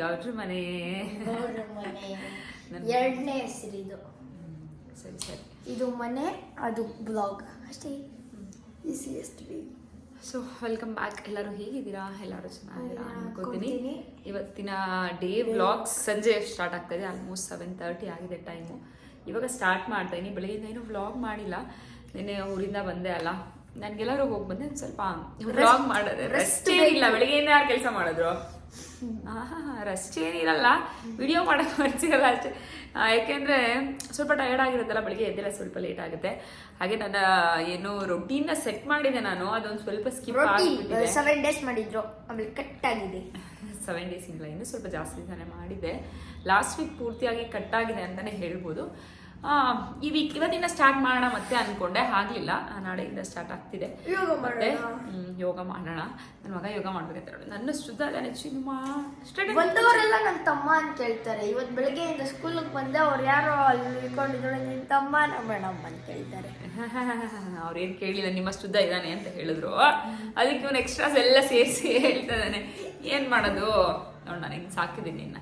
ಗೌಡ್ರ ಮನೆ. ಎರಡನೇ ಹೆಸರು ಇದು. ಸರಿ ಸರಿ. ಇದು ಮನೆ ಅದು ಬ್ಲಾಗ್. ಅಷ್ಟೇ. Easiest way so welcome back ಎಲ್ಲರೂ ಹೇಗಿದ್ದೀರಾ? ಎಲ್ಲರೂ ಚೆನ್ನಾಗಿದ್ದೀರಾ ಅನ್ಕೋತೀನಿ. ಇವತ್ತಿನ ಡೇ ಬ್ಲಾಗ್ ಸಂಜೆ ಸ್ಟಾರ್ಟ್ ಆಗ್ತಾ ಇದೆ ಆಲ್ಮೋಸ್ಟ್ ಸೆವೆನ್ ತರ್ಟಿ ಆಗಿದೆ ಟೈಮು ಇವಾಗ ಸ್ಟಾರ್ಟ್ ಮಾಡ್ತಾ ಇದೀನಿ ಬೆಳಗ್ಗೆಯಿಂದ ಏನು ವ್ಲಾಗ್ ಮಾಡಿಲ್ಲ. ನಿನ್ನೆ ಊರಿಂದ ಬಂದೆ ಅಲ್ಲ. ನನಗೆಲ್ಲರೂ ಹೋಗಿ ಬಂದೆ. ಸ್ವಲ್ಪ ವ್ಲಾಗ್ ಮಾಡೋದು ರೆಸ್ಟ್ ಇಲ್ಲ ಬೆಳಗ್ಗೆಯಿಂದ ಯಾರು ಕೆಲಸ ಮಾಡಿದ್ರು? ರೆಸ್ಟ್ ಏನಿರಲ್ಲ. ವಿಡಿಯೋ ಮಾಡಕ್ ಮನ್ಸಿರಲ್ಲ ಅಷ್ಟೇ. ಯಾಕೆಂದ್ರೆ ಸ್ವಲ್ಪ ಟಯರ್ಡ್ ಆಗಿರುತ್ತಲ್ಲ ಬೆಳಿಗ್ಗೆ ಎದ್ದೆಲ್ಲ ಸ್ವಲ್ಪ ಲೇಟ್ ಆಗುತ್ತೆ. ಹಾಗೆ ನನ್ನ ಏನು ರೊಟೀನ್ ಸೆಟ್ ಮಾಡಿದೆ ನಾನು. ಅದೊಂದು ಸ್ವಲ್ಪ ಸ್ಕಿಪ್ ಆಗ್ಬಿಟ್ಟಿದೆ. ಸೆವೆನ್ ಡೇಸ್ ಮಾಡಿದ್ರು. ಆಮೇಲೆ ಕಟ್ ಆಗಿದೆ. ಸೆವೆನ್ ಡೇಸ್ ಇಲ್ಲ ಇನ್ನು ಸ್ವಲ್ಪ ಜಾಸ್ತಿ ದಿನ ಮಾಡಿದೆ. ಲಾಸ್ಟ್ ವೀಕ್ ಪೂರ್ತಿಯಾಗಿ ಕಟ್ ಆಗಿದೆ ಅಂತಾನೆ ಹೇಳ್ಬೋದು. ಈ ವೀಕ್ ಇವತ್ತಿಂದ ಸ್ಟಾರ್ಟ್ ಮಾಡೋಣ ಮತ್ತೆ ಅನ್ಕೊಂಡೆ ಆಗ್ಲಿಲ್ಲ. ನಾಳೆಯಿಂದ ಸ್ಟಾರ್ಟ್ ಆಗ್ತಿದೆ. ಯೋಗ ಮತ್ತೆ ಮಾಡೋಣ ಯೋಗ ಮಾಡೋಣ. ನನ್ನ ಮಗ ಯೋಗ ಮಾಡ್ಬೇಕಂತ ಹೇಳಿ. ನನ್ನ ಶುದ್ಧ ಅದಾನೆ ಚಿನ್ಮ ಬಂದವರೆಲ್ಲ ನನ್ನ ತಮ್ಮ ಅಂತ ಕೇಳ್ತಾರೆ. ಇವತ್ತು ಬೆಳಗ್ಗೆಯಿಂದ ಸ್ಕೂಲಿಗೆ ಬಂದೆ ಅವ್ರು ಯಾರೋ ಅಲ್ಲಿ ಇಳ್ಕೊಂಡಿದ್ರು ನಿನ್ನ ತಮ್ಮ ಮೇಡಮ್ ಅಂತ ಕೇಳ್ತಾರೆ. ಏನು ಕೇಳಿಲ್ಲ ನಿಮ್ಮ ಶುದ್ಧ ಇದ್ದಾನೆ ಅಂತ ಹೇಳಿದ್ರು. ಅದಕ್ಕೆ ಇವನು ಎಕ್ಸ್ಟ್ರಾಸ್ ಎಲ್ಲ ಸೇರಿಸಿ ಹೇಳ್ತಾ ಇದ್ದಾನೆ. ಏನು ಮಾಡೋದು? ನೋಡ್ ನಾನು ಹಿಂಗೆ ಸಾಕಿದ್ದೀನಿ ನಿನ್ನ.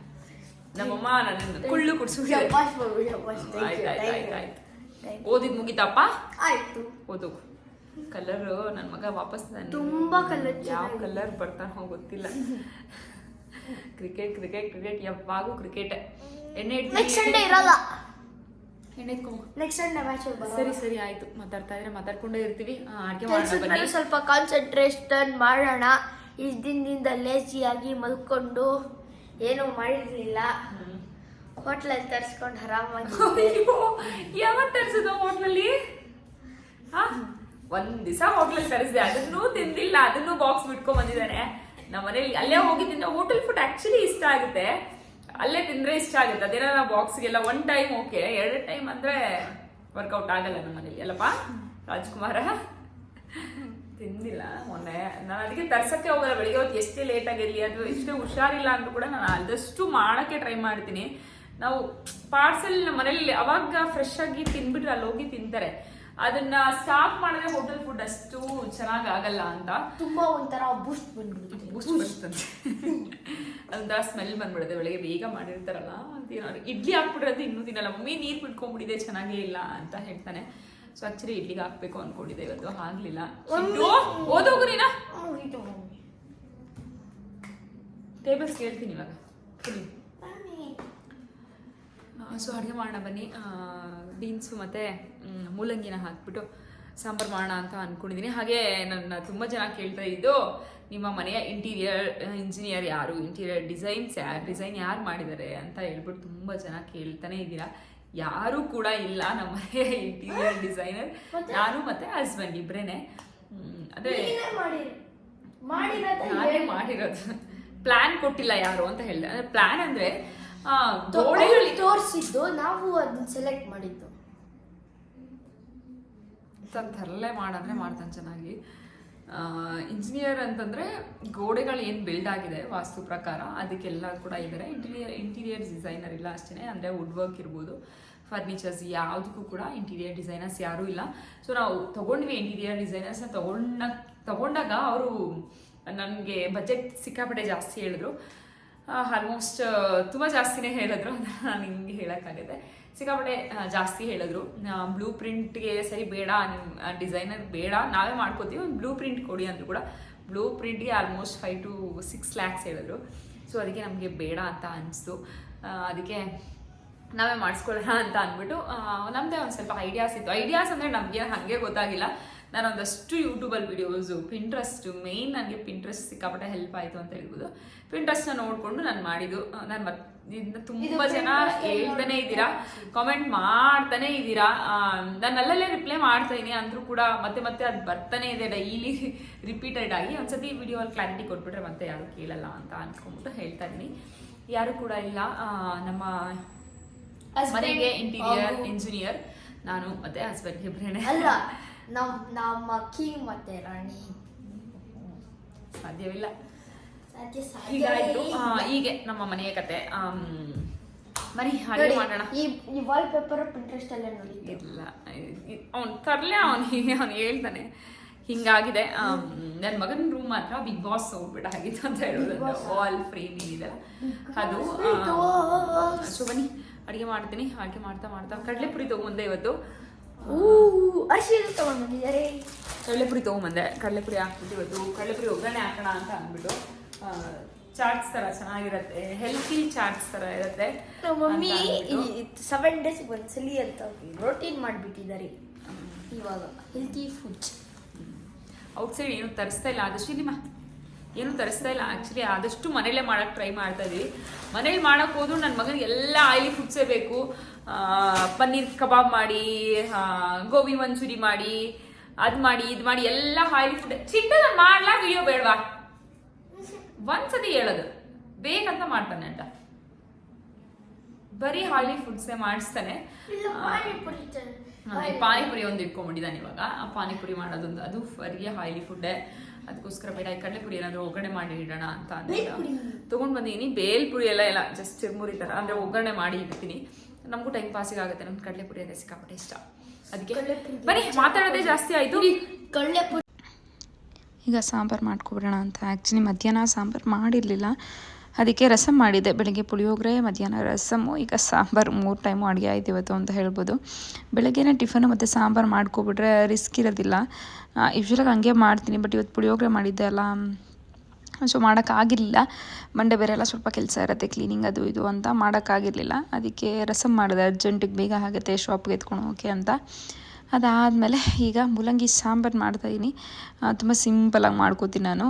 ನಮ್ಮಮ್ಮ ನನ್ನ ಕುಳ್ಳು ಕುಡಿಸು ಶಬ್ಬಾಷ್ ಬಾಬು ಶಬ್ಬಾಷ್ ಥ್ಯಾಂಕ್ ಆಯ್ತು ಯು ಆಯ್ತು ಥ್ಯಾಂಕ್ ಯು ಆಯ್ತು. ಓದಿದ್ ಮುಗಿತಪ್ಪ? ಆಯ್ತು. ಓದು. ಕಲರ್ ನನ್ನ ಮಗ ವಾಪಸ್ ತುಂಬಾ ಕಲರ್ ಯಾವ. ಕಲರ್ ಬರ್ತಾನ ಗೊತ್ತಿಲ್ಲ. ಕ್ರಿಕೆಟ್ ಕ್ರಿಕೆಟ್ ಕ್ರಿಕೆಟ್ ಯಾವಾಗೂ ಕ್ರಿಕೆಟ್ ಎಣ್ಣೆ ನೆಕ್ಸ್ಟ್ ಸಂಡೇ ಇರಲ್ಲ. ಎಣ್ಣೆ ನೆಕ್ಸ್ಟ್ ಸಂಡೇ ಮ್ಯಾಚ್ ಸರಿ ಸರಿ ಆಯ್ತು. ಮಾತಾಡ್ತಾ ಇದ್ರೆ ಮಾತಾಡ್ಕೊಂಡೇ ಇರ್ತೀವಿ. ಅಡ್ಗೆ ಮಾಡೋಣ ಬನ್ನಿ. ಸ್ವಲ್ಪ ಕಾನ್ಸಂಟ್ರೇಷನ್ ಮಾಡೋಣ. ಇಷ್ಟು ದಿನದಿಂದ ಲೇಜಿಯಾಗಿ ಮಲ್ಕೊಂಡು ಏನೂ ಮಾಡಿರ್ಲಿಲ್ಲ. ಹೋಟ್ಲಲ್ಲಿ ತರಿಸ್ಕೊಂಡು ಆರಾಮಾಗಿ ಯಾವತ್ತು ಯಾವತ್ ತರಿಸಿದ ಹೋಟ್ಲಲ್ಲಿ? ಒಂದ್ ದಿವಸ ಹೋಟ್ಲಲ್ಲಿ ತರಿಸಿದೆ. ಅದನ್ನೂ ತಿಂದಿಲ್ಲ. ಅದನ್ನೂ ಬಾಕ್ಸ್ ಬಿಟ್ಕೊಂಡ್ ಬಂದಿದ್ದಾರೆ ನಮ್ಮ ಮನೇಲಿ ಅಲ್ಲೇ ಹೋಗಿ ಹೋಟೆಲ್ ಫುಡ್ ಆಕ್ಚುಲಿ ಇಷ್ಟ ಆಗುತ್ತೆ. ಅಲ್ಲೇ ತಿಂದ್ರೆ ಇಷ್ಟ ಆಗುತ್ತೆ. ಅದೇನ ಬಾಕ್ಸ್ಗೆಲ್ಲ ಒನ್ ಟೈಮ್ ಓಕೆ ಎರಡು ಟೈಮ್ ಅಂದ್ರೆ ವರ್ಕೌಟ್ ಆಗಲ್ಲ ನಮ್ಮ ಮನೇಲಿ ಅಲ್ಲಪ್ಪ? ರಾಜ್ಕುಮಾರ? ತಿಂದಿಲ್ಲ ಮೊನ್ನೆ. ನಾನು ಅದಕ್ಕೆ ತರ್ಸಕ್ಕೆ ಹೋಗಲ್ಲ ಬೆಳಿಗ್ಗೆ ಹೊತ್ತು ಎಷ್ಟೇ ಲೇಟ್ ಆಗಿರಲಿ ಅದು ಎಷ್ಟೇ ಹುಷಾರಿಲ್ಲ ಅಂದ್ರೂ ಕೂಡ ನಾನು ಆದಷ್ಟು ಮಾಡೋಕ್ಕೆ ಟ್ರೈ ಮಾಡ್ತೀನಿ. ನಾವು ಪಾರ್ಸೆಲ್ ನಮ್ಮ ಮನೇಲಿ ಅವಾಗ ಫ್ರೆಶ್ ಆಗಿ ತಿನ್ಬಿಟ್ರೆ ಅಲ್ಲಿ ಹೋಗಿ ತಿಂತಾರೆ. ಅದನ್ನ ಸ್ಟಾಪ್ ಮಾಡಿದ್ರೆ ಹೋಟೆಲ್ ಫುಡ್ ಅಷ್ಟು ಚೆನ್ನಾಗಿ ಆಗಲ್ಲ ಅಂತ. ತುಂಬಾ ಒಂಥರ ಬೂಸ್ಟ್ ಬಂದ್ಬಿಡುತ್ತೆ. ಅಂತ ಸ್ಮೆಲ್ ಬಂದ್ಬಿಡುತ್ತೆ. ಬೆಳಗ್ಗೆ ಬೇಗ ಮಾಡಿರ್ತಾರಲ್ಲ ಅಂತ ಇಡ್ಲಿ ಹಾಕ್ಬಿಟ್ರೆ ಇನ್ನೂ ತಿನ್ನಲ್ಲ. ಮಮ್ಮಿ ನೀರು ಬಿಟ್ಕೊಂಡ್ಬಿಟ್ಟಿದೆ ಚೆನ್ನಾಗೇ ಇಲ್ಲ ಅಂತ ಹೇಳ್ತಾನೆ. ಸೊ ಆಕ್ಚುಲಿ ಇಡ್ಲಿಗೆ ಹಾಕ್ಬೇಕು ಅನ್ಕೊಂಡಿದ್ದೆ. ಇವತ್ತು ಆಗ್ಲಿಲ್ಲ ಓದೋಗು ನೀನ? ಟೇಬಲ್ಸ್ ಕೇಳ್ತೀನಿ ಇವಾಗ. ಸೊ ಅಡುಗೆ ಮಾಡೋಣ ಬನ್ನಿ. ಬೀನ್ಸು ಮತ್ತು ಮೂಲಂಗಿನ ಹಾಕ್ಬಿಟ್ಟು ಸಾಂಬಾರು ಮಾಡೋಣ ಅಂತ ಅಂದ್ಕೊಂಡಿದ್ದೀನಿ ಹಾಗೆ ನನ್ನ ತುಂಬ ಜನ ಕೇಳ್ತಾ ಇದ್ದು ನಿಮ್ಮ ಮನೆಯ ಇಂಟೀರಿಯರ್ ಇಂಜಿನಿಯರ್ ಯಾರು? ಇಂಟೀರಿಯರ್ ಡಿಸೈನ್ಸ್ ಯಾರು ಡಿಸೈನ್ ಯಾರು ಮಾಡಿದ್ದಾರೆ ಅಂತ ಹೇಳ್ಬಿಟ್ಟು ತುಂಬ ಜನ ಕೇಳ್ತಾನೆ ಇದ್ದೀರಾ. ಯಾರೂ ಕೂಡ ಇಲ್ಲ ನಮ್ಮ ಇಂಟೀರಿಯರ್ ಡಿಸೈನರ್ ನಾನು ಮತ್ತೆ ಹಸ್ಬೆಂಡ್ ಇಬ್ಬರೇನೆ ಅದೇ ನೀನೇ ಮಾಡಿರಿ. ಮಾಡಿರೋದ ಪ್ಲಾನ್ ಕೊಟ್ಟಿಲ್ಲ ಯಾರು ಅಂತ ಹೇಳಿದೆ. ಅಂದ್ರೆ ಪ್ಲಾನ್ ಅಂದ್ರೆ ಗೋಡೆಗಳು ತೋರಿಸಿದ್ದು ನಾವು ಅದನ್ನ ಸೆಲೆಕ್ಟ್ ಮಾಡಿದ್ದು. ತರಲೆ ಮಾಡಂದ್ರೆ ಮಾಡ್ತಾನೆ ಚೆನ್ನಾಗಿ. ಇಂಜಿನಿಯರ್ ಅಂತಂದ್ರೆ ಗೋಡೆಗಳು ಏನು ಬಿಲ್ಡ್ ಆಗಿದೆ ವಾಸ್ತು ಪ್ರಕಾರ ಅದಕ್ಕೆಲ್ಲ ಕೂಡ ಇದ್ದಾರೆ ಇಂಟೀರಿಯರ್ ಇಂಟೀರಿಯರ್ ಡಿಸೈನರ್ ಇಲ್ಲ ಅಷ್ಟೇ ಅಂದರೆ ವುಡ್ ವರ್ಕ್ ಇರ್ಬೋದು ಫರ್ನಿಚರ್ಸ್ ಯಾವುದಕ್ಕೂ ಕೂಡ ಇಂಟೀರಿಯರ್ ಡಿಸೈನರ್ಸ್ ಯಾರೂ ಇಲ್ಲ. ಸೊ ನಾವು ತಗೊಂಡ್ವಿ ಇಂಟೀರಿಯರ್ ಡಿಸೈನರ್ಸ್ನ ತಗೊಂಡ, ತಗೊಂಡಾಗ ಅವರು ನನಗೆ ಬಜೆಟ್ ಸಿಕ್ಕಾಪಟ್ಟೆ ಜಾಸ್ತಿ ಹೇಳಿದ್ರು. ಆಲ್ಮೋಸ್ಟ್ ತುಂಬ ಜಾಸ್ತಿನೇ ಹೇಳಿದ್ರು ನಾನು ಹಿಂಗೆ ಹೇಳೋಕ್ಕಾಗುತ್ತೆ ಸಿಕ್ಕಾಪಟ್ಟೆ ಜಾಸ್ತಿ ಹೇಳಿದ್ರು. ಬ್ಲೂ ಪ್ರಿಂಟ್ಗೆ ಸರಿ ಬೇಡ ನಿಮ್ಮ ಡಿಸೈನರ್ ಬೇಡ, ನಾವೇ ಮಾಡ್ಕೋತೀವಿ, ಒಂದು ಬ್ಲೂ ಪ್ರಿಂಟ್ ಕೊಡಿ ಅಂದರು ಕೂಡ. Blue ಪ್ರಿಂಟ್ಗೆ almost five to six lakhs ಹೇಳಿದ್ರು. ಸೊ ಅದಕ್ಕೆ ನಮಗೆ ಬೇಡ ಅಂತ ಅನಿಸ್ತು. ಅದಕ್ಕೆ ನಾವೇ ಮಾಡಿಸ್ಕೊಳ್ಳೋಣ ಅಂತ ಅಂದ್ಬಿಟ್ಟು ನಮ್ಮದೇ ಒಂದು ಸ್ವಲ್ಪ ಐಡಿಯಾಸ್ ಇತ್ತು. ಐಡಿಯಾಸ್ ಅಂದರೆ ನಮಗೆ ಹಾಗೆ ಗೊತ್ತಾಗಿಲ್ಲ. ನಾನು ಒಂದಷ್ಟು ಯೂಟ್ಯೂಬಲ್ಲಿ ವೀಡಿಯೋಸು ಪಿಂಟ್ರೆಸ್ಟ್ ಮೇಯ್ನ್ ನನಗೆ ಪಿಂಟ್ರೆಸ್ಟ್ ಸಿಕ್ಕಾಪಟ್ಟೆ ಹೆಲ್ಪ್ ಆಯಿತು ಅಂತ ಹೇಳ್ಬೋದು. ಪಿಂಟ್ರೆಸ್ಟ್ನ ನೋಡಿಕೊಂಡು ನಾನು ಮಾಡಿದ್ದು ನಾನು ಮತ್ತೆ ಇದನ್ನ ತುಂಬ ಜನ ಹೇಳ್ತಾನೆ ಇದ್ದೀರಾ ಕಾಮೆಂಟ್ ಮಾಡ್ತಾನೆ ಇದ್ದೀರಾ ನಾನು ಅಲ್ಲಲ್ಲೇ ರಿಪ್ಲೈ ಮಾಡ್ತಾ ಇದೀನಿ ಅಂದ್ರೂ ಕೂಡ ಮತ್ತೆ ಮತ್ತೆ ಅದು ಬರ್ತಾನೆ ಇದೆ ಡೈಲಿ ರಿಪೀಟೆಡ್ ಆಗಿ. ಒಂದ್ಸತಿ ವಿಡಿಯೋಲ್ಲಿ ಕ್ಲಾರಿಟಿ ಕೊಟ್ಬಿಟ್ರೆ ಮತ್ತೆ ಯಾರು ಕೇಳಲ್ಲ ಅಂತ ಅನ್ಕೊಂಡ್ಬಿಟ್ಟು ಹೇಳ್ತಾ ಇದ್ದೀನಿ ಯಾರು ಕೂಡ ಇಲ್ಲ ನಮ್ಮ ಮನೆಗೆ ಇಂಟೀರಿಯರ್ ಇಂಜಿನಿಯರ್ ನಾನು ಮತ್ತೆ ಹಸ್ಬೆಂಡ್ ಇಬ್ಬರೇನೆ ಅಲ್ಲ ನಮ್ ನಮ್ಮ ಕಿಂಗ್ ಮತ್ತೆ ರಾಣಿ. ಸಾಧ್ಯವಿಲ್ಲ. ಸಾಧ್ಯ ಹೀಗಾಯ್ತು. ಸಾಧ್ಯ ಆ, ಹೀಗೆ ನಮ್ಮ ಮನೆಯ ಕತೆ. ಆಮ್, ಬನ್ನಿ ಹಾಗೆ ಮಾಡೋಣ. ಈ ಈ ವಾಲ್ ಪೇಪರ್ ಪಿಂಟ್ರೆಸ್ಟ್ ಅಲ್ಲೇ ನೋಡಿ ಇಲ್ಲ. ಅವ್ನು ತರಲೆ ಅವನಿಗೆ ಅವ್ನು ಹೇಳ್ತಾನೆ. ಹಿಂಗಾಗಿದೆ. ನನ್ನ ಮಗನ ರೂಮ್ ಮಾತ್ರ ಬಿಗ್ ಬಾಸ್ ಹೋಗ್ಬಿಟ್ಟಾಗಿತ್ತು ಅಂತ ಹೇಳೋದು. ವಾಲ್ ಫ್ರೇಮ್ ಏನಿದೆ ಅದು ಸೊ ಬನ್ನಿ ಅಡುಗೆ ಮಾಡ್ತೀನಿ. ಅಡುಗೆ ಮಾಡ್ತಾ ಮಾಡ್ತಾ. ಕಡಲೆಪುರಿ ತಗೊಂಡೆ ಇವತ್ತು. ಅರಿಶಿನ ತಗೊಂಡ್ ಬಂದಿದ್ದಾರೆ. ಕಡಲೆಪುರಿ ತೊಗೊಂಬಂದೆ ಕಡಲೆಪುರಿ ಹಾಕ್ಬಿಟ್ಟು ಇವತ್ತು ಕಡಲೆಪುರಿ ಒಗ್ಗರಣೆ ಹಾಕೋಣ ಅಂತ ಅಂದ್ಬಿಟ್ಟು ಚಾಟ್ಸ್ ತರ ಚೆನ್ನಾಗಿರುತ್ತೆ. ಹೆಲ್ತಿ ಚಾಟ್ಸ್ ತರ ಇರುತ್ತೆ ನಮ್ಮ ಮಮ್ಮಿ. ಸೆವೆನ್ ಡೇಸ್ ಒಂದ್ಸಲಿ ಅಂತ ರೋಟೀನ್ ಮಾಡಿಬಿಟ್ಟಿದ್ದಾರೆ. ಇವಾಗ ಹೆಲ್ತಿ ಫುಡ್ ಔಟ್ಸೈಡ್ ಏನು ತರಿಸ್ತಾ ಇಲ್ಲ. ಆದಷ್ಟು ಇಲ್ಲಿಮ್ಮ ಏನು ತರಿಸ್ತಾ ಇಲ್ಲ. ಆ್ಯಕ್ಚುಲಿ ಆದಷ್ಟು ಮನೇಲೇ ಮಾಡೋಕ್ಕೆ ಟ್ರೈ ಮಾಡ್ತಾ ಇದೀವಿ. ಮನೇಲಿ ಮಾಡೋಕೆ ಹೋದ್ರು ನನ್ನ ಮಗನಿಗೆ ಎಲ್ಲ ಆಯಿಲಿ ಫುಡ್ಸೇ ಬೇಕು. ಪನ್ನೀರ್ ಕಬಾಬ್ ಮಾಡಿ ಗೋಬಿ ಮಂಚೂರಿ ಮಾಡಿ ಅದು ಮಾಡಿ ಇದು ಮಾಡಿ ಎಲ್ಲ ಆಯಿಲಿ ಫುಡ್ ಚಿಟ್ಟ ನಾನು ಮಾಡ್ಲಾ ವಿಡಿಯೋ ಬೇಡವಾ? ಒಂದ್ಸತಿ ಹೇಳೋದು. ಬೇಕಂತ ಮಾಡ್ತಾನೆ ಅಂತ. ಬರೀ ಆಯಿಲಿ ಫುಡ್ಸೇ ಮಾಡಿಸ್ತಾನೆ. ಪಾನಿಪುರಿ ಒಂದು ಇಟ್ಕೊಂಡ್ಬಿಟ್ಟಿದ್ದಾನೆ ಇವಾಗ. ಆ ಪಾನಿಪುರಿ ಮಾಡೋದೊಂದು ಅದು ಬರೀ ಆಯಿಲಿ ಫುಡ್ಡೇ ಅದಕ್ಕೋಸ್ಕರ ಬೇಡ ಈ ಕಡಲೆಪುರಿ ಏನಾದರೂ ಒಗ್ಗರಣೆ ಮಾಡಿ ಇಡೋಣ ಅಂತ. ಅಂದ್ಬಿಟ್ಟು. ತೊಗೊಂಡು ಬಂದಿದ್ದೀನಿ ಬೇಲ್ಪುರಿ ಎಲ್ಲ ಇಲ್ಲ ಜಸ್ಟ್ ಚಿರ್ಮುರಿ ಥರ ಅಂದರೆ ಒಗ್ಗರಣೆ ಮಾಡಿ ಇಡ್ತೀನಿ ನಮಗೂ ಟೈಮ್ ಪಾಸಿಗೆ ಆಗುತ್ತೆ ಕಡಲೆ ಕಡಲೆಪುರಿ ಅಂದರೆ ಸಿಕ್ಕಾಪಟ್ಟೆ ಇಷ್ಟ. ಅದಕ್ಕೆ ಬರೀ ಬನ್ನಿ ಮಾತಾಡೋದೇ ಜಾಸ್ತಿ ಆಯಿತು. ಕಡಲೆಪುರಿ ಈಗ ಸಾಂಬಾರು ಮಾಡ್ಕೊಬಿಡೋಣ ಅಂತ. ಆ್ಯಕ್ಚುಲಿ ಮಧ್ಯಾಹ್ನ ಸಾಂಬಾರು ಮಾಡಿರಲಿಲ್ಲ. ಅದಕ್ಕೆ ರಸಮ್ ಮಾಡಿದ್ದೆ ಬೆಳಗ್ಗೆ ಪುಳಿಯೋಗರೆ, ಮಧ್ಯಾಹ್ನ ರಸಮು ಈಗ ಸಾಂಬಾರು ಮೂರು ಟೈಮು ಅಡುಗೆ ಆಯ್ತು ಇವತ್ತು ಅಂತ ಹೇಳ್ಬೋದು. ಬೆಳಗ್ಗೆನೇ ಟಿಫನು ಮತ್ತು ಸಾಂಬಾರು ಮಾಡ್ಕೊಬಿಟ್ರೆ ರಿಸ್ಕ್ ಇರೋದಿಲ್ಲ. ಯೂಶ್ವಲಾಗಿ ಹಂಗೆ ಮಾಡ್ತೀನಿ ಬಟ್ ಇವತ್ತು ಪುಳಿಯೋಗರೆ ಮಾಡಿದ್ದೆ ಅಲ್ಲ. ಸೊ ಮಾಡೋಕ್ಕಾಗಿರಲಿಲ್ಲ ಮಂಡೆ ಬೇರೆ ಎಲ್ಲ ಸ್ವಲ್ಪ ಕೆಲಸ ಇರುತ್ತೆ ಕ್ಲೀನಿಂಗ್ ಅದು ಇದು ಅಂತ ಮಾಡೋಕ್ಕಾಗಿರಲಿಲ್ಲ ಅದಕ್ಕೆ ರಸಮ್ ಮಾಡಿದೆ. ಅರ್ಜೆಂಟಿಗೆ ಬೇಗ ಆಗುತ್ತೆ ಶಾಪ್ಗೆ ಎತ್ಕೊಂಡು ಓಕೆ ಅಂತ. ಅದಾದಮೇಲೆ ಈಗ ಮೂಲಂಗಿ ಸಾಂಬಾರು ಮಾಡ್ತಾಯಿದ್ದೀನಿ ತುಂಬ ಸಿಂಪಲಾಗಿ ಮಾಡ್ಕೋತೀನಿ ನಾನು.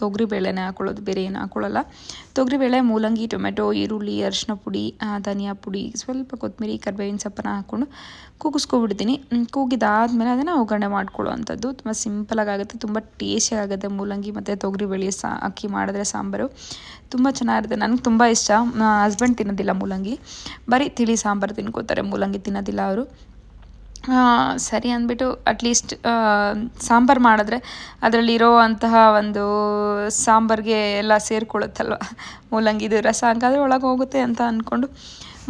ತೊಗರಿ ಬೇಳೆನೇ ಹಾಕೊಳ್ಳೋದು, ಬೇರೆ ಏನು ಹಾಕೊಳ್ಳಲ್ಲ. ತೊಗರಿಬೇಳೆ ಮೂಲಂಗಿ, ಟೊಮೆಟೊ, ಈರುಳ್ಳಿ, ಅರಿಶಿನ ಪುಡಿ ಧನಿಯಾ ಪುಡಿ, ಸ್ವಲ್ಪ ಕೊತ್ತಂಬರಿ, ಕರ್ಬೇವಿನ ಸೊಪ್ಪನ್ನ ಹಾಕ್ಕೊಂಡು ಕೂಗಿಸ್ಕೊಬಿಡ್ತೀನಿ. ಕೂಗಿದಾದಮೇಲೆ ಅದನ್ನು ಒಗ್ಗರಣೆ ಮಾಡ್ಕೊಳ್ಳೋ ಅಂಥದ್ದು ತುಂಬ ಸಿಂಪಲಾಗಿ ಆಗುತ್ತೆ, ತುಂಬ ಟೇಸ್ಟಿ ಆಗುತ್ತೆ ಮೂಲಂಗಿ ಮತ್ತು ತೊಗರಿಬೇಳೆ ಸಾ, ಅಕ್ಕಿ ಮಾಡಿದ್ರೆ ಸಾಂಬಾರು. ತುಂಬ ಚೆನ್ನಾಗಿರುತ್ತೆ, ನನಗೆ ತುಂಬ ಇಷ್ಟ. ಹಸ್ಬೆಂಡ್ ತಿನ್ನೋದಿಲ್ಲ ಮೂಲಂಗಿ. ಬರೀ ತಿಳಿ ಸಾಂಬಾರು ತಿನ್ಕೋತಾರೆ, ಮೂಲಂಗಿ ತಿನ್ನೋದಿಲ್ಲ ಅವರು. ಸರಿ ಅಂದ್ಬಿಟ್ಟು ಅಟ್ಲೀಸ್ಟ್ ಸಾಂಬಾರು ಮಾಡಿದ್ರೆ ಅದರಲ್ಲಿರೋ ಅಂತಹ ಒಂದು ಸಾಂಬಾರಿಗೆ ಎಲ್ಲ ಸೇರ್ಕೊಳ್ಳುತ್ತಲ್ವ? ಮೂಲಂಗಿದು ರಸ ಹಂಗಾದ್ರೆ ಒಳಗೆ ಹೋಗುತ್ತೆ ಅಂತ ಅಂದ್ಕೊಂಡು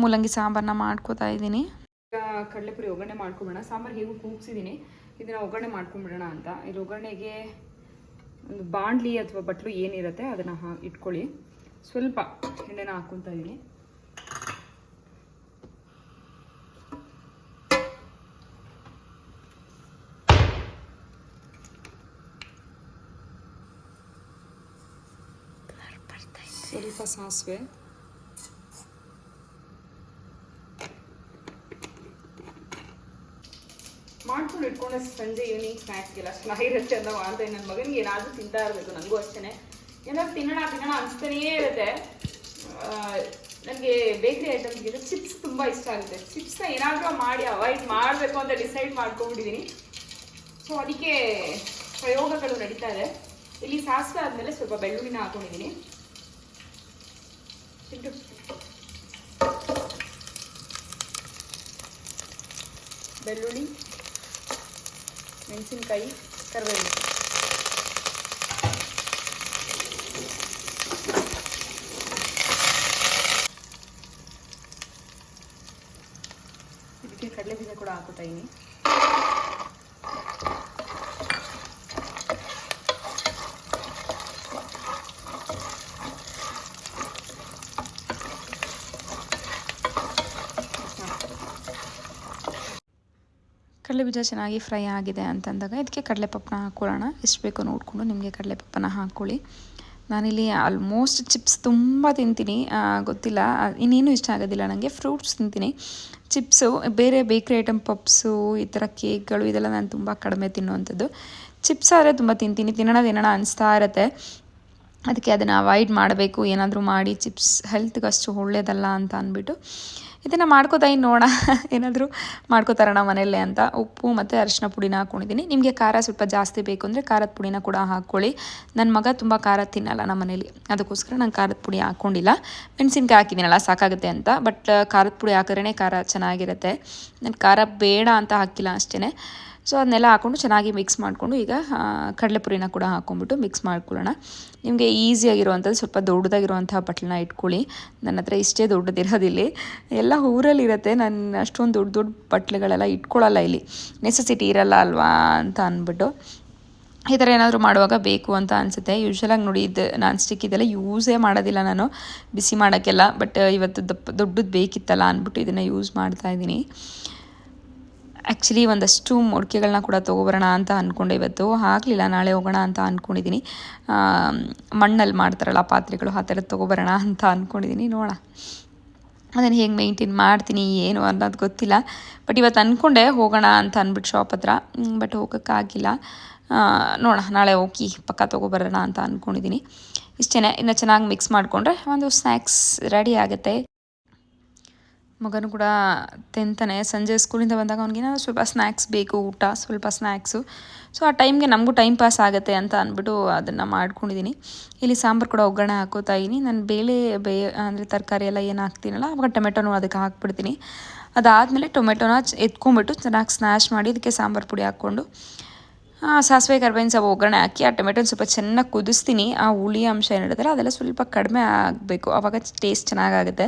ಮೂಲಂಗಿ ಸಾಂಬಾರನ್ನ ಮಾಡ್ಕೋತಾ ಇದ್ದೀನಿ. ಈಗ ಕಡಲೆಪುರಿ ಒಗ್ಗರಣೆ ಮಾಡ್ಕೊಂಬಿಡೋಣ. ಸಾಂಬಾರು ಹೇಗೂ ಕೂಗ್ಸಿದ್ದೀನಿ ಇದನ್ನು ಒಗ್ಗರಣೆ ಮಾಡ್ಕೊಂಬಿಡೋಣ ಅಂತ. ಇದು ಒಗ್ಗರಣೆಗೆ ಒಂದು ಬಾಣಲಿ ಅಥವಾ ಬಟ್ಲು ಏನಿರುತ್ತೆ ಅದನ್ನು ಹಾ, ಇಟ್ಕೊಳ್ಳಿ. ಸ್ವಲ್ಪ ಎಣ್ಣೆನ ಹಾಕ್ಕೊತಾ ಇದ್ದೀನಿ ಸ್ವಲ್ಪ ಸಾಸಿವೆ ಮಾಡ್ಕೊಂಡು ಇಟ್ಕೊಂಡೆ ಸಂಜೆ ಈವ್ನಿಂಗ್ ಸ್ನ್ಯಾಕ್ಸ್ಗೆಲ್ಲ ಚೆನ್ನಾಗಿರುತ್ತೆ ಅಂತ ಮಾಡ್ತೀನಿ ನನ್ನ ಮಗನಿಗೆ ಏನಾದರೂ ತಿಂತಾ ಇರಬೇಕು ನನಗೂ ಅಷ್ಟೇ ಏನಾದ್ರು ತಿನ್ನೋಣ ತಿನ್ನೋಣ ಅನಿಸ್ತಾನೇ ಇರುತ್ತೆ. ನನಗೆ ಬೇಕ್ರಿ ಐಟಮ್ಸ್ಗಿಂತ ಚಿಪ್ಸ್ ತುಂಬ ಇಷ್ಟ ಆಗುತ್ತೆ. ಚಿಪ್ಸ್ನ ಏನಾದರೂ ಮಾಡಿ ಅವಾಯ್ಡ್ ಮಾಡಬೇಕು ಅಂತ ಡಿಸೈಡ್ ಮಾಡ್ಕೊಂಡ್ಬಿಟ್ಟಿದ್ದೀನಿ ಸೊ ಅದಕ್ಕೆ ಪ್ರಯೋಗಗಳು ನಡೀತಾ ಇದೆ. ಇಲ್ಲಿ ಸಾಸಿವೆ ಆದಮೇಲೆ ಸ್ವಲ್ಪ ಬೆಳ್ಳುಳ್ಳಿನ ಹಾಕೊಂಡಿದ್ದೀನಿ ಚಿಂಟು ಬೆಳ್ಳುಳ್ಳಿ ಮೆಣಸಿನ್ಕಾಯಿ ಕರಿಬೇವು ಇದಕ್ಕೆ ಕಡಲೆ ಬೀಜ ಕೂಡ ಹಾಕೋತಾ ಕಡಲೆಬೀಜ ಚೆನ್ನಾಗಿ ಫ್ರೈ ಆಗಿದೆ ಅಂತಂದಾಗ ಇದಕ್ಕೆ ಕಡಲೆಪಪ್ಪನ ಹಾಕ್ಕೊಳ್ಳೋಣ. ಎಷ್ಟು ಬೇಕೋ ನೋಡಿಕೊಂಡು ನಿಮಗೆ ಕಡಲೆಪಪ್ಪನ ಹಾಕ್ಕೊಳ್ಳಿ. ನಾನಿಲ್ಲಿ ಆಲ್ಮೋಸ್ಟ್ ಚಿಪ್ಸ್ ತುಂಬ ತಿಂತೀನಿ. ಗೊತ್ತಿಲ್ಲ. ಇನ್ನೇನು ಇಷ್ಟ ಆಗೋದಿಲ್ಲ ನನಗೆ. ಫ್ರೂಟ್ಸ್ ತಿಂತೀನಿ. ಚಿಪ್ಸು ಬೇರೆ ಬೇಕ್ರಿ ಐಟಮ್ ಪಪ್ಸು ಈ ಥರ ಕೇಕ್ಗಳು, ಇದೆಲ್ಲ ನಾನು ತುಂಬ ಕಡಿಮೆ ತಿನ್ನುವಂಥದ್ದು. ಚಿಪ್ಸ್ ಆದರೆ ತುಂಬ ತಿಂತೀನಿ. ತಿನ್ನೋಣ ತಿನ್ನೋಣ ಅನಿಸ್ತಾ ಇರುತ್ತೆ. ಅದಕ್ಕೆ ಅದನ್ನು ಅವಾಯ್ಡ್ ಮಾಡಬೇಕು. ಏನಾದರೂ ಮಾಡಿ ಚಿಪ್ಸ್ ಹೆಲ್ತ್ಗೆ ಅಷ್ಟು ಒಳ್ಳೆಯದಲ್ಲ ಅಂತ ಅಂದ್ಬಿಟ್ಟು. ಇದನ್ನು ಮಾಡ್ಕೋತಾ ಇನ್ನು ನೋಡೋಣ. ಏನಾದರೂ ಮಾಡ್ಕೋತಾರಣ ಮನೆಯಲ್ಲೇ ಅಂತ. ಉಪ್ಪು ಮತ್ತು ಅರಿಶಿನ ಪುಡಿನ ಹಾಕ್ಕೊಂಡಿದ್ದೀನಿ ನಿಮಗೆ ಖಾರ ಸ್ವಲ್ಪ ಜಾಸ್ತಿ ಬೇಕು ಅಂದರೆ ಖಾರದ ಪುಡಿನ ಕೂಡ ಹಾಕ್ಕೊಳ್ಳಿ. ನನ್ನ ಮಗ ತುಂಬ ಖಾರ ತಿನ್ನಲ್ಲ ನಮ್ಮ ಮನೇಲಿ. ಅದಕ್ಕೋಸ್ಕರ ನಾನು ಖಾರದ ಪುಡಿ ಹಾಕ್ಕೊಂಡಿಲ್ಲ ಮೆಣಸಿನ್ಕಾಯಿ ಹಾಕಿದ್ದೀನಲ್ಲ ಸಾಕಾಗುತ್ತೆ ಅಂತ. ಬಟ್ ಖಾರದ ಪುಡಿ ಹಾಕಿದ್ರೇ ಖಾರ ಚೆನ್ನಾಗಿರುತ್ತೆ. ನಾನು ಖಾರ ಬೇಡ ಅಂತ ಹಾಕಿಲ್ಲ ಅಷ್ಟೇ ಸೊ ಅದನ್ನೆಲ್ಲ ಹಾಕ್ಕೊಂಡು ಚೆನ್ನಾಗಿ ಮಿಕ್ಸ್ ಮಾಡಿಕೊಂಡು ಈಗ ಕಡಲೆಪುರಿನ ಕೂಡ ಹಾಕ್ಕೊಂಬಿಟ್ಟು ಮಿಕ್ಸ್ ಮಾಡ್ಕೊಳ್ಳೋಣ. ನಿಮಗೆ ಈಸಿಯಾಗಿರುವಂಥದ್ದು ಸ್ವಲ್ಪ ದೊಡ್ಡದಾಗಿರುವಂಥ ಬಟ್ಲನ್ನ ಇಟ್ಕೊಳ್ಳಿ. ನನ್ನ ಹತ್ರ ಇಷ್ಟೇ ದೊಡ್ಡದಿರೋದಿಲ್ಲಿ. ಎಲ್ಲ ಊರಲ್ಲಿರುತ್ತೆ, ನಾನು ಅಷ್ಟೊಂದು ದೊಡ್ಡ ದೊಡ್ಡ ಬಟ್ಲುಗಳೆಲ್ಲ ಇಟ್ಕೊಳ್ಳಲ್ಲ ಇಲ್ಲಿ. ನೆಸೆಸಿಟಿ ಇರಲ್ಲ ಅಲ್ವಾ ಅಂತ ಅಂದ್ಬಿಟ್ಟು. ಈ ಥರ ಏನಾದರೂ ಮಾಡುವಾಗ ಬೇಕು ಅಂತ ಅನಿಸುತ್ತೆ. ಯೂಶ್ವಲಾಗಿ ನೋಡಿ ಇದು ನಾನ್ ಸ್ಟಿಕ್ ಇದೆಲ್ಲ ಯೂಸೇ ಮಾಡೋದಿಲ್ಲ ನಾನು. ಬಿಸಿ ಮಾಡೋಕ್ಕೆಲ್ಲ ಬಟ್ ಇವತ್ತು ದಪ್ಪ, ದೊಡ್ಡದು ಬೇಕಿತ್ತಲ್ಲ ಅಂದ್ಬಿಟ್ಟು ಇದನ್ನು ಯೂಸ್ ಮಾಡ್ತಾ ಇದ್ದೀನಿ. ಆ್ಯಕ್ಚುಲಿ ಒಂದಷ್ಟು ಮೊಡಕೆಗಳನ್ನ ಕೂಡ ತೊಗೊಬರೋಣ ಅಂತ ಅಂದ್ಕೊಂಡೆ ಇವತ್ತು. ಆಗಲಿಲ್ಲ, ನಾಳೆ ಹೋಗೋಣ ಅಂತ ಅಂದ್ಕೊಂಡಿದ್ದೀನಿ ಮಣ್ಣಲ್ಲಿ ಮಾಡ್ತಾರಲ್ಲ ಪಾತ್ರೆಗಳು, ಆ ಥರದ್ದು ತೊಗೊಬರೋಣ ಅಂತ ಅಂದ್ಕೊಂಡಿದ್ದೀನಿ ನೋಡೋಣ. ಅದನ್ನು ಹೇಗೆ ಮೇಂಟೈನ್ ಮಾಡ್ತೀನಿ, ಏನು ಅನ್ನೋದು ಗೊತ್ತಿಲ್ಲ. ಬಟ್ ಇವತ್ತು ಅಂದ್ಕೊಂಡೆ ಹೋಗೋಣ ಅಂತ ಅಂದ್ಬಿಟ್ಟು ಶಾಪ್ ಹತ್ರ. ಬಟ್ ಹೋಗೋಕ್ಕಾಗಿಲ್ಲ ನೋಡೋಣ, ನಾಳೆ ಹೋಗಿ ಪಕ್ಕ ತೊಗೊಬರೋಣ ಅಂತ ಅಂದ್ಕೊಂಡಿದ್ದೀನಿ ಇಷ್ಟೇ ಇನ್ನು ಚೆನ್ನಾಗಿ ಮಿಕ್ಸ್ ಮಾಡಿಕೊಂಡ್ರೆ ಒಂದು ಸ್ನ್ಯಾಕ್ಸ್ ರೆಡಿ ಆಗುತ್ತೆ. ಮಗನೂ ಕೂಡ ತಿಂತಾನೆ. ಸಂಜೆ ಸ್ಕೂಲಿಂದ ಬಂದಾಗ ಅವ್ನಿಗೇನಾದ್ರು ಸ್ವಲ್ಪ ಸ್ನ್ಯಾಕ್ಸ್ ಬೇಕು, ಊಟ, ಸ್ವಲ್ಪ ಸ್ನ್ಯಾಕ್ಸು ಸೊ ಆ ಟೈಮ್ಗೆ ನಮಗೂ ಟೈಮ್ ಪಾಸ್ ಆಗುತ್ತೆ ಅಂತ ಅಂದ್ಬಿಟ್ಟು ಅದನ್ನು ಮಾಡ್ಕೊಂಡಿದ್ದೀನಿ ಇಲ್ಲಿ ಸಾಂಬಾರು ಕೂಡ ಒಗ್ಗರಣೆ ಹಾಕೋತಾ ಇದ್ದೀನಿ ನಾನು ಬೇಳೆ, ಬೇ, ಅಂದರೆ ತರಕಾರಿ ಎಲ್ಲ ಏನು ಹಾಕ್ತೀನಲ್ಲ ಅವಾಗ ಟೊಮೆಟೊನು ಅದಕ್ಕೆ ಹಾಕ್ಬಿಡ್ತೀನಿ. ಅದಾದಮೇಲೆ ಟೊಮೆಟೊನ ಎತ್ಕೊಂಬಿಟ್ಟು ಚೆನ್ನಾಗಿ ಸ್ನ್ಯಾಶ್ ಮಾಡಿ ಅದಕ್ಕೆ ಸಾಂಬಾರು ಪುಡಿ ಹಾಕ್ಕೊಂಡು ಸಾಸಿವೆ, ಕರ್ಬೇವಿನ ಸೊಪ್ಪು ಒಗ್ಗರಣೆ ಹಾಕಿ, ಆ ಟೊಮೆಟೊನ ಸ್ವಲ್ಪ ಚೆನ್ನಾಗಿ ಕುದಿಸ್ತೀನಿ. ಆ ಹುಳಿ ಅಂಶ ಏನಿರುತ್ತಲ್ಲ, ಅದೆಲ್ಲ ಸ್ವಲ್ಪ ಕಡಿಮೆ ಆಗಬೇಕು. ಆವಾಗ ಟೇಸ್ಟ್ ಚೆನ್ನಾಗಾಗುತ್ತೆ.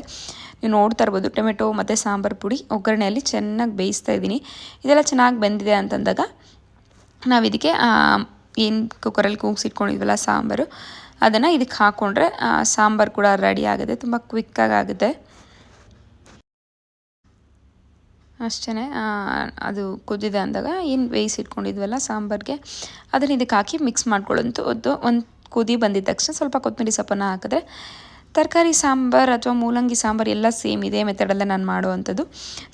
ನೀವು ನೋಡ್ತಾ ಇರ್ಬೋದು, ಟೊಮೆಟೊ ಮತ್ತು ಸಾಂಬಾರು ಪುಡಿ ಒಗ್ಗರಣೆಯಲ್ಲಿ ಚೆನ್ನಾಗಿ ಬೇಯಿಸ್ತಾ ಇದ್ದೀನಿ. ಇದೆಲ್ಲ ಚೆನ್ನಾಗಿ ಬೆಂದಿದೆ ಅಂತಂದಾಗ, ನಾವು ಇದಕ್ಕೆ ಏನು ಕುಕ್ಕರಲ್ಲಿ ಕೂಗಿಸಿಟ್ಕೊಂಡಿದ್ವಲ್ಲ ಸಾಂಬಾರು, ಅದನ್ನು ಇದಕ್ಕೆ ಹಾಕ್ಕೊಂಡ್ರೆ ಸಾಂಬಾರು ಕೂಡ ರೆಡಿ ಆಗುತ್ತೆ. ತುಂಬ ಕ್ವಿಕ್ಕಾಗಿ ಆಗುತ್ತೆ. ಅಷ್ಟೇ ಅದು ಕುದ್ದಿದೆ ಅಂದಾಗ ಏನು ಬೇಯಿಸಿಟ್ಕೊಂಡಿದ್ವಲ್ಲ ಸಾಂಬಾರಿಗೆ, ಅದನ್ನು ಇದಕ್ಕೆ ಹಾಕಿ ಮಿಕ್ಸ್ ಮಾಡ್ಕೊಳ್ಳೋದು ಒಂದು ಕುದಿ ಬಂದಿದ ತಕ್ಷಣ ಸ್ವಲ್ಪ ಕೊತ್ತಂಬರಿ ಸೊಪ್ಪನ್ನ ಹಾಕಿದ್ರೆ ತರಕಾರಿ ಸಾಂಬಾರು ಅಥವಾ ಮೂಲಂಗಿ ಸಾಂಬಾರು ಎಲ್ಲ ಸೇಮ್ ಇದೆ ಮೆಥಡಲ್ಲೇ ನಾನು ಮಾಡುವಂಥದ್ದು.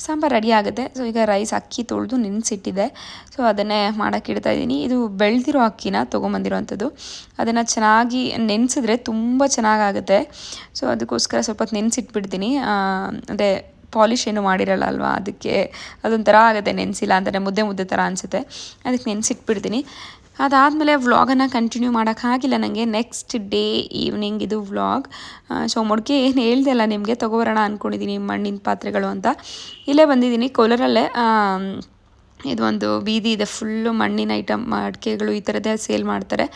ಸಾಂಬಾರು ರೆಡಿ ಆಗುತ್ತೆ. ಸೊ ಈಗ ರೈಸ್ ಅಕ್ಕಿ ತೊಳೆದು ನೆನೆಸಿಟ್ಟಿದೆ. ಸೊ ಅದನ್ನೇ ಮಾಡೋಕ್ಕೆ ಇಡ್ತಾ ಇದ್ದೀನಿ ಇದು ಬೆಳೆದಿರೋ ಅಕ್ಕಿನ ತೊಗೊಂಬಂದಿರೋವಂಥದ್ದು ಅದನ್ನು ಚೆನ್ನಾಗಿ ನೆನೆಸಿದ್ರೆ ತುಂಬ ಚೆನ್ನಾಗಾಗುತ್ತೆ. ಸೊ ಅದಕ್ಕೋಸ್ಕರ ಸ್ವಲ್ಪ ನೆನೆಸಿಟ್ಬಿಡ್ತೀನಿ. ಅದೇ ಪಾಲಿಶ್ ಏನು ಮಾಡಿರಲ್ಲ ಅಲ್ವಾ? ಅದಕ್ಕೆ ಅದೊಂಥರ ಆಗುತ್ತೆ ನೆನೆಸಿಲ್ಲ ಅಂದರೆ ಮುದ್ದೆ ಮುದ್ದೆ ಥರ ಅನಿಸುತ್ತೆ. ಅದಕ್ಕೆ ನೆನೆಸಿಟ್ಬಿಡ್ತೀನಿ. ಅದಾದಮೇಲೆ ವ್ಲಾಗನ್ನು ಕಂಟಿನ್ಯೂ ಮಾಡೋಕ್ಕಾಗಿಲ್ಲ ನನಗೆ. ನೆಕ್ಸ್ಟ್ ಡೇ ಈವ್ನಿಂಗ್ ಇದು ವ್ಲಾಗ್. ಸೊ ಮೊಡ್ಕೆ ಏನು ಹೇಳ್ದೆ ಅಲ್ಲ ನಿಮಗೆ? ತೊಗೊಬರೋಣ ಅಂದ್ಕೊಂಡಿದ್ದೀನಿ ಮಣ್ಣಿನ ಪಾತ್ರೆಗಳು ಅಂತ. ಇಲ್ಲೇ ಬಂದಿದ್ದೀನಿ ಕೋಲಾರಲ್ಲೇ. ಇದು ಒಂದು ಬೀದಿ ಇದೆ. ಫುಲ್ಲು ಮಣ್ಣಿನ ಐಟಮ್ ಅಡಿಕೆಗಳು ಈ ಥರದ್ದೇ ಸೇಲ್ ಮಾಡ್ತಾರೆ.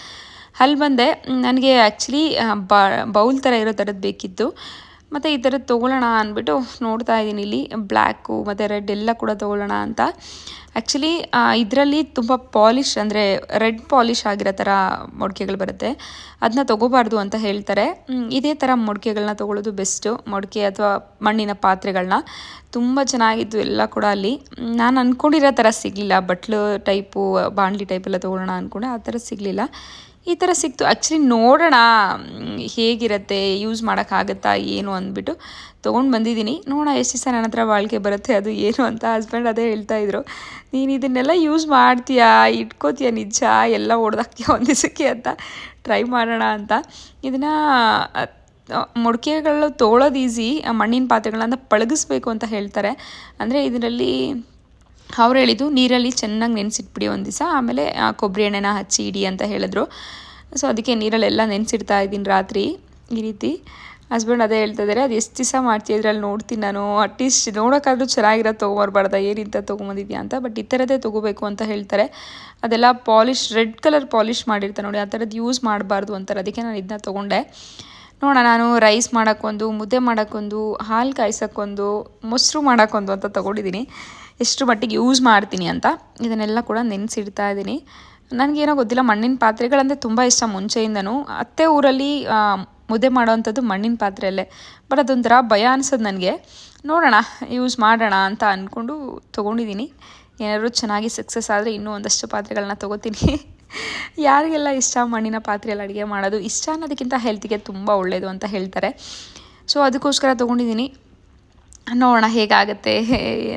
ಅಲ್ಲಿ ಬಂದೆ. ನನಗೆ ಆ್ಯಕ್ಚುಲಿ ಬೌಲ್ ಥರ ಇರೋ ಥರದ್ದು ಬೇಕಿತ್ತು. ಮತ್ತು ಈ ಥರದ್ದು ತೊಗೊಳ್ಳೋಣ ಅಂದ್ಬಿಟ್ಟು ನೋಡ್ತಾ ಇದ್ದೀನಿ ಇಲ್ಲಿ ಬ್ಲ್ಯಾಕು ಮತ್ತು ರೆಡ್ ಎಲ್ಲ ಕೂಡ ತೊಗೊಳ್ಳೋಣ ಅಂತ. ಆ್ಯಕ್ಚುಲಿ ಇದರಲ್ಲಿ ತುಂಬ ಪಾಲಿಶ್ ಅಂದರೆ ರೆಡ್ ಪಾಲಿಶ್ ಆಗಿರೋ ಥರ ಮೊಡ್ಕೆಗಳು ಬರುತ್ತೆ. ಅದನ್ನ ತೊಗೋಬಾರ್ದು ಅಂತ ಹೇಳ್ತಾರೆ. ಇದೇ ಥರ ಮೊಡ್ಕೆಗಳನ್ನ ತೊಗೊಳ್ಳೋದು ಬೆಸ್ಟು. ಮೊಡಕೆ ಅಥವಾ ಮಣ್ಣಿನ ಪಾತ್ರೆಗಳನ್ನ ತುಂಬ ಚೆನ್ನಾಗಿತ್ತು ಎಲ್ಲ ಕೂಡ ಅಲ್ಲಿ. ನಾನು ಅಂದ್ಕೊಂಡಿರೋ ಥರ ಸಿಗಲಿಲ್ಲ. ಬಟ್ಲು ಟೈಪು, ಬಾಣಲಿ ಟೈಪೆಲ್ಲ ತೊಗೊಳ್ಳೋಣ ಅಂದ್ಕೊಂಡೆ ಆ ಥರ ಸಿಗಲಿಲ್ಲ. ಈ ಥರ ಸಿಕ್ತು. ಆ್ಯಕ್ಚುಲಿ ನೋಡೋಣ ಹೇಗಿರುತ್ತೆ ಯೂಸ್ ಮಾಡೋಕ್ಕಾಗತ್ತಾ, ಏನು ಅಂದ್ಬಿಟ್ಟು ತೊಗೊಂಡು ಬಂದಿದ್ದೀನಿ. ನೋಡೋಣ ಎಷ್ಟು ದಿವಸ ನನ್ನ ಹತ್ರ ಬಾಳಿಕೆ ಬರುತ್ತೆ, ಅದು ಏನು ಅಂತ ಹಸ್ಬೆಂಡ್ ಅದೇ ಹೇಳ್ತಾಯಿದ್ರು ನೀನು ಇದನ್ನೆಲ್ಲ ಯೂಸ್ ಮಾಡ್ತೀಯಾ? ಇಟ್ಕೋತೀಯ ನಿಜ? ಎಲ್ಲ ಹೊಡೆದಾಕ್ತೀಯ ಒಂದು ದಿವಸಕ್ಕೆ ಅಂತ ಟ್ರೈ ಮಾಡೋಣ ಅಂತ. ಇದನ್ನು ಮೊಡಕೆಗಳು ತೊಗೊಳೋದು ಈಸಿ ಮಣ್ಣಿನ ಪಾತ್ರೆಗಳನ್ನ ಪಳಗಿಸ್ಬೇಕು ಅಂತ ಹೇಳ್ತಾರೆ. ಅಂದರೆ ಇದರಲ್ಲಿ ಅವ್ರು ಹೇಳಿದ್ದು, ನೀರಲ್ಲಿ ಚೆನ್ನಾಗಿ ನೆನೆಸಿಟ್ಬಿಡಿ ಒಂದು ದಿವಸ, ಆಮೇಲೆ ಕೊಬ್ಬರಿ ಎಣ್ಣೆನ ಹಚ್ಚಿ ಇಡಿ ಅಂತ ಹೇಳಿದ್ರು. ಸೊ ಅದಕ್ಕೆ ನೀರಲ್ಲೆಲ್ಲ ನೆನೆಸಿಡ್ತಾ ಇದ್ದೀನಿ ರಾತ್ರಿ ಈ ರೀತಿ. ಹಸ್ಬೆಂಡ್ ಅದೇ ಹೇಳ್ತಾ ಇದ್ದಾರೆ ಅದು ಎಷ್ಟು ದಿವಸ ಮಾಡ್ತೀಯ? ಇದ್ರಲ್ಲಿ ನೋಡ್ತೀನಿ ನಾನು. ಅಟ್ಲೀಸ್ಟ್ ನೋಡೋಕ್ಕಾದ್ರೂ ಚೆನ್ನಾಗಿರೋದು ತೊಗೊಬರ್ಬಾರ್ದ. ಏನಿಂತ ತೊಗೊಂಬಂದಿದ್ಯಾ ಅಂತ? ಬಟ್ ಈ ಥರದೇ ತೊಗೋಬೇಕು ಅಂತ ಹೇಳ್ತಾರೆ. ಅದೆಲ್ಲ ಪಾಲಿಶ್, ರೆಡ್ ಕಲರ್ ಪಾಲಿಶ್ ಮಾಡಿರ್ತಾರೆ ನೋಡಿ, ಆ ಥರದ್ದು ಯೂಸ್ ಮಾಡಬಾರ್ದು ಅಂತಾರೆ. ಅದಕ್ಕೆ ನಾನು ಇದನ್ನ ತೊಗೊಂಡೆ. ನೋಡೋಣ, ನಾನು ರೈಸ್ ಮಾಡೋಕ್ಕೊಂದು, ಮುದ್ದೆ ಮಾಡೋಕ್ಕೊಂದು, ಹಾಲು ಕಾಯಿಸೋಕ್ಕೊಂದು, ಮೊಸರು ಮಾಡೋಕ್ಕೊಂದು ಅಂತ ತೊಗೊಂಡಿದ್ದೀನಿ. ಎಷ್ಟು ಮಟ್ಟಿಗೆ ಯೂಸ್ ಮಾಡ್ತೀನಿ ಅಂತ ಇದನ್ನೆಲ್ಲ ಕೂಡ ನೆನೆಸಿಡ್ತಾ ಇದ್ದೀನಿ. ನನಗೇನೋ ಗೊತ್ತಿಲ್ಲ, ಮಣ್ಣಿನ ಪಾತ್ರೆಗಳಂದರೆ ತುಂಬ ಇಷ್ಟ ಮುಂಚೆಯಿಂದನೂ. ಅತ್ತೆ ಊರಲ್ಲಿ ಮುದ್ದೆ ಮಾಡೋವಂಥದ್ದು ಮಣ್ಣಿನ ಪಾತ್ರೆಯಲ್ಲೇ. ಬಟ್ ಅದೊಂಥರ ಭಯ ಅನಿಸೋದು ನನಗೆ. ನೋಡೋಣ ಯೂಸ್ ಮಾಡೋಣ ಅಂತ ಅಂದ್ಕೊಂಡು ತೊಗೊಂಡಿದ್ದೀನಿ. ಏನಾದರೂ ಚೆನ್ನಾಗಿ ಸಕ್ಸಸ್ ಆದರೆ ಇನ್ನೂ ಒಂದಷ್ಟು ಪಾತ್ರೆಗಳನ್ನ ತೊಗೋತೀನಿ. ಯಾರಿಗೆಲ್ಲ ಇಷ್ಟ ಮಣ್ಣಿನ ಪಾತ್ರೆಯಲ್ಲಿ ಅಡುಗೆ ಮಾಡೋದು? ಇಷ್ಟ ಅನ್ನೋದಕ್ಕಿಂತ ಹೆಲ್ತಿಗೆ ತುಂಬ ಒಳ್ಳೆಯದು ಅಂತ ಹೇಳ್ತಾರೆ. ಸೊ ಅದಕ್ಕೋಸ್ಕರ ತೊಗೊಂಡಿದ್ದೀನಿ. ನೋಡೋಣ ಹೇಗಾಗುತ್ತೆ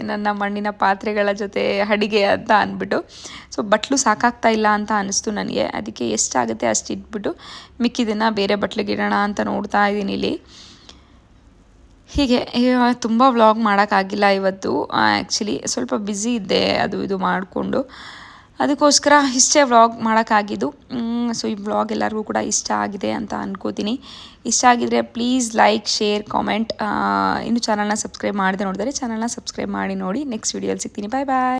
ನನ್ನ ಮಣ್ಣಿನ ಪಾತ್ರೆಗಳ ಜೊತೆ ಅಡಿಗೆ ಅಂತ ಅಂದ್ಬಿಟ್ಟು. ಸೊ ಬಟ್ಲು ಸಾಕಾಗ್ತಾ ಇಲ್ಲ ಅಂತ ಅನ್ನಿಸ್ತು ನನಗೆ. ಅದಕ್ಕೆ ಎಷ್ಟಾಗುತ್ತೆ ಅಷ್ಟು ಇಟ್ಬಿಟ್ಟು ಮಿಕ್ಕಿದನ್ನು ಬೇರೆ ಬಟ್ಲಿಗೆ ಇಡೋಣ ಅಂತ ನೋಡ್ತಾ ಇದ್ದೀನಿ ಇಲ್ಲಿ. ಹೀಗೆ ತುಂಬ ವ್ಲಾಗ್ ಮಾಡೋಕ್ಕಾಗಿಲ್ಲ ಇವತ್ತು. ಆ್ಯಕ್ಚುಲಿ ಸ್ವಲ್ಪ ಬ್ಯುಸಿ ಇದ್ದೆ ಅದು ಇದು ಮಾಡಿಕೊಂಡು. ಅದಕ್ಕೋಸ್ಕರ ಇಷ್ಟೇ ವ್ಲಾಗ್ ಮಾಡೋಕ್ಕಾಗಿದ್ದು. ಸೊ ಈ ವ್ಲಾಗ್ ಎಲ್ಲರಿಗೂ ಕೂಡ ಇಷ್ಟ ಆಗಿದೆ ಅಂತ ಅನ್ಕೋತೀನಿ. ಇಷ್ಟ ಆಗಿದ್ರೆ ಪ್ಲೀಸ್ ಲೈಕ್, ಶೇರ್, ಕಾಮೆಂಟ್. ಇನ್ನು ಚಾನಲ್ನ ಸಬ್ಸ್ಕ್ರೈಬ್ ಮಾಡಿದೆ ನೋಡಿದರೆ ಚಾನಲ್ನ ಸಬ್ಸ್ಕ್ರೈಬ್ ಮಾಡಿ ನೋಡಿ. ನೆಕ್ಸ್ಟ್ ವೀಡಿಯೋಲಿ ಸಿಗ್ತೀನಿ. ಬಾಯ್ ಬಾಯ್